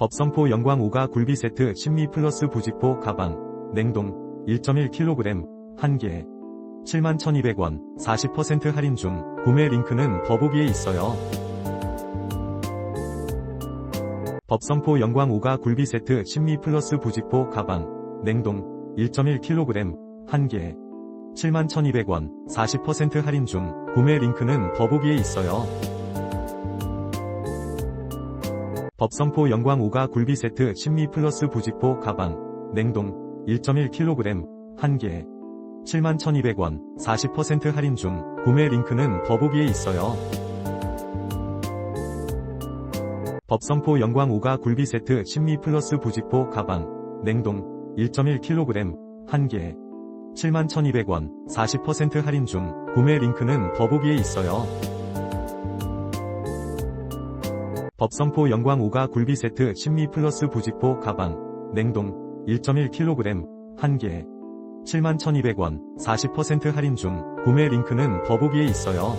법성포 영광 오가 굴비 세트 신미 플러스 부직포 가방 냉동 1.1kg 1개 71,200원 40% 할인 중 구매 링크는 더보기에 있어요. 법성포 영광 오가 굴비 세트 신미 플러스 부직포 가방 냉동 1.1kg 1개 71,200원 40% 할인 중 구매 링크는 더보기에 있어요. 법성포 영광 오가 굴비 세트 신미 플러스 부직포 가방 냉동 1.1kg 1개 71,200원 40% 할인 중 구매 링크는 더보기에 있어요. 법성포 영광 오가 굴비 세트 신미 플러스 부직포 가방 냉동 1.1kg 1개 71,200원 40% 할인 중 구매 링크는 더보기에 있어요. 법성포 영광 오가 굴비 세트 신미 플러스 부직포 가방 냉동 1.1kg 1개 71,200원 40% 할인 중 구매 링크는 더보기에 있어요.